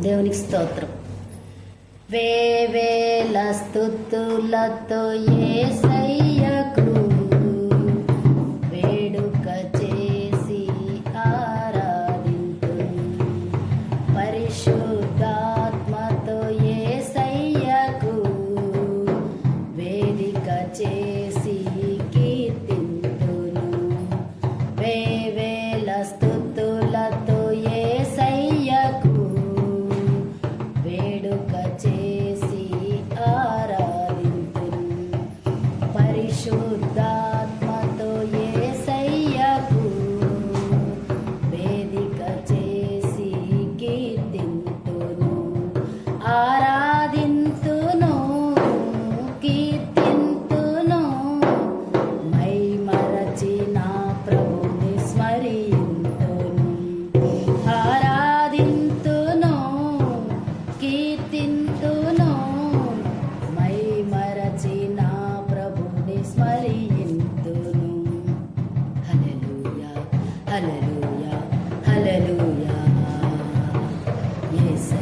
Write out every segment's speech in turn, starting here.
దేవునికి స్తోత్రం. వేవేల స్థుతులతో ఏసై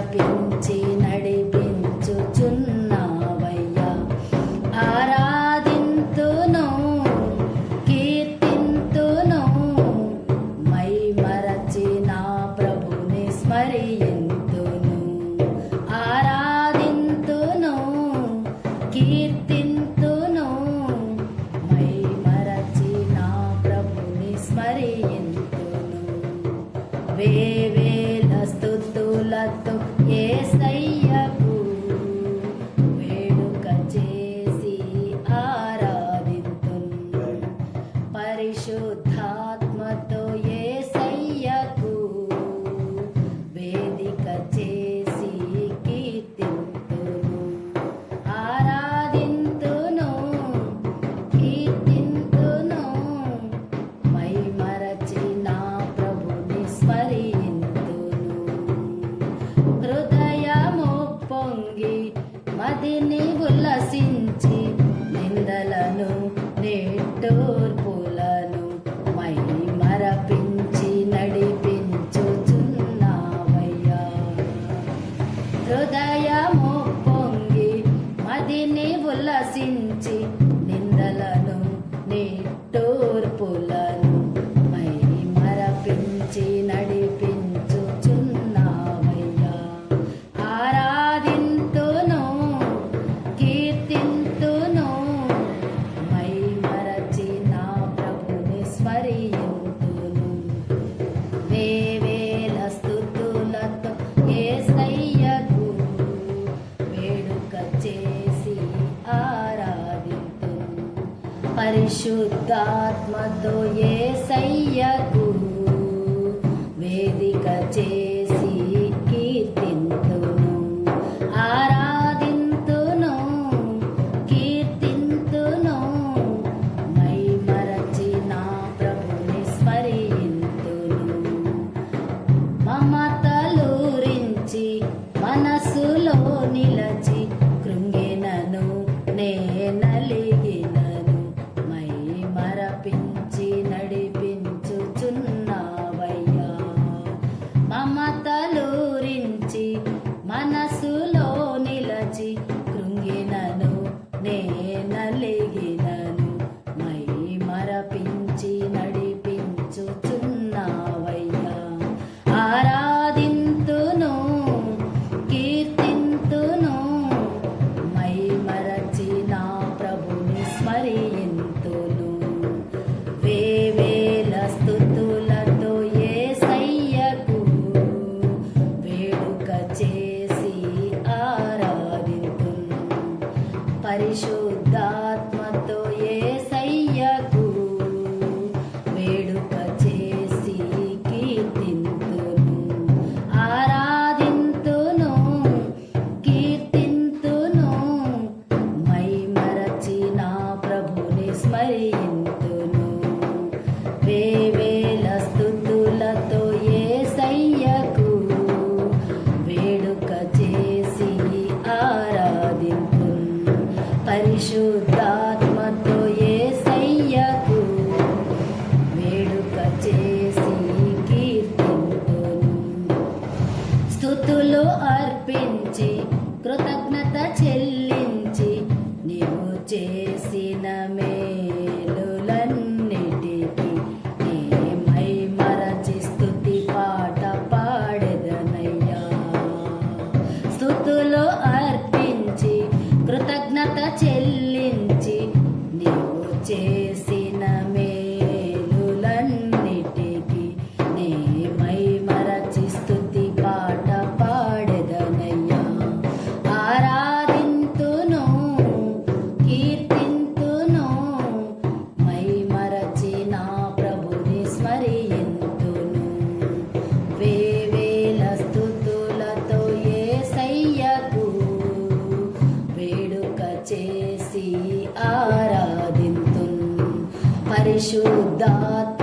వ్యాపించిన esta హృదయము పొంగి మదిని ఉల్లసించి పరిశుద్ధాత్మతో ఏ సయ్యకు వేదిక చే हरिषु పరిశుద్ధాత్మతో ఏ వేడుక చేసి కీర్తింపును. స్థుతులు అర్పించి కృతజ్ఞత చెల్లించి నీవు చే చేసి ఆరాధింతున్. పరిశుద్ధాత్మ